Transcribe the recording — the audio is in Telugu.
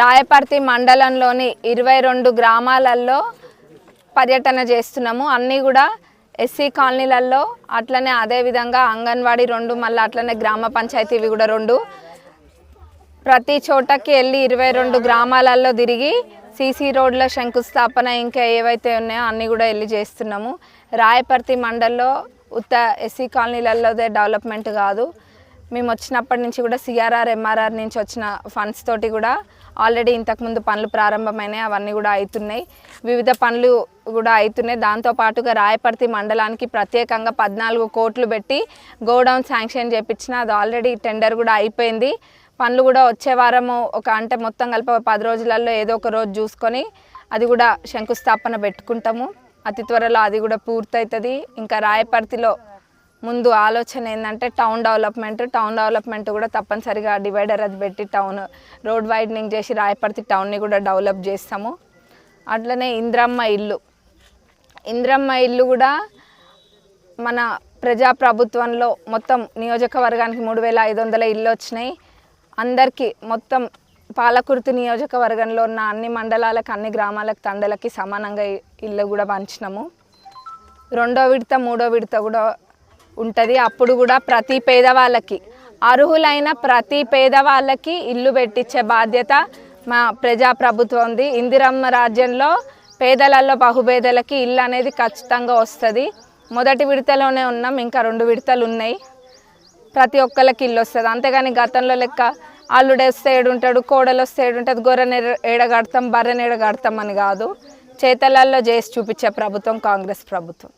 రాయపర్తి మండలంలోని ఇరవై రెండు గ్రామాలలో పర్యటన చేస్తున్నాము. అన్నీ కూడా ఎస్సీ కాలనీలలో అట్లనే అదేవిధంగా అంగన్వాడీ రెండు మళ్ళీ అట్లనే గ్రామ పంచాయతీవి కూడా రెండు. ప్రతి చోటకి వెళ్ళి ఇరవై రెండు గ్రామాలలో తిరిగి సీసీ రోడ్ల శంకుస్థాపన ఇంకా ఏవైతే ఉన్నాయో అన్నీ కూడా వెళ్ళి చేస్తున్నాము. రాయపర్తి మండల్లో ఉత్త ఎస్సీ కాలనీలలోదే డెవలప్మెంట్ కాదు. మేము వచ్చినప్పటి నుంచి కూడా సిఆర్ఆర్ ఎంఆర్ఆర్ నుంచి వచ్చిన ఫండ్స్ తోటి కూడా ఆల్రెడీ ఇంతకుముందు పనులు ప్రారంభమైనాయి అవన్నీ కూడా అవుతున్నాయి వివిధ పనులు కూడా అవుతున్నాయి దాంతోపాటుగా రాయపర్తి మండలానికి ప్రత్యేకంగా పద్నాలుగు కోట్లు పెట్టి గోడౌన్ శాంక్షన్ చేపించిన అది ఆల్రెడీ టెండర్ కూడా అయిపోయింది. పనులు కూడా వచ్చే వారము ఒక అంటే మొత్తం కలిపి పది రోజులలో ఏదో ఒక రోజు చూసుకొని అది కూడా శంకుస్థాపన పెట్టుకుంటాము. అతి త్వరలో అది కూడా పూర్తవుతుంది ఇంకా రాయపర్తిలో ముందు ఆలోచన ఏంటంటే టౌన్ డెవలప్మెంట్ టౌన్ డెవలప్మెంట్ కూడా తప్పనిసరిగా డివైడర్ అది పెట్టి టౌన్ రోడ్ వైడనింగ్ చేసి రాయపర్తి టౌన్ని కూడా డెవలప్ చేస్తాము. అట్లనే ఇంద్రమ్మ ఇల్లు. ఇంద్రమ్మ ఇల్లు కూడా మన ప్రజాప్రభుత్వంలో మొత్తం నియోజకవర్గానికి మూడు వేల ఐదు వందల ఇల్లు వచ్చినాయి. అందరికీ మొత్తం పాలకుర్తి నియోజకవర్గంలో ఉన్న అన్ని మండలాలకు అన్ని గ్రామాలకు తండలకి సమానంగా ఇల్లు కూడా పంచినాము. రెండో విడత మూడో విడత కూడా ఉంటుంది. అప్పుడు కూడా ప్రతి పేదవాళ్ళకి అర్హులైన ప్రతి పేదవాళ్ళకి ఇల్లు పెట్టించే బాధ్యత మా ప్రజాప్రభుత్వంది ఉంది. ఇందిరమ్మ రాజ్యంలో పేదలలో బహుపేదలకి ఇల్లు అనేది ఖచ్చితంగా వస్తుంది. మొదటి విడతలోనే ఉన్నాం ఇంకా రెండు విడతలు ఉన్నాయి. ప్రతి ఒక్కరికి ఇల్లు వస్తుంది. అంతేగాని గతంలో లెక్క అల్లుడు వస్తే ఏడుంటాడు కోడలు వస్తే ఏడుంటుంది గొర్రెని ఏడగడతాం బర్రెని ఏడగడతాం అని కాదు. చేతలల్లో చేసి చూపించే ప్రభుత్వం కాంగ్రెస్ ప్రభుత్వం.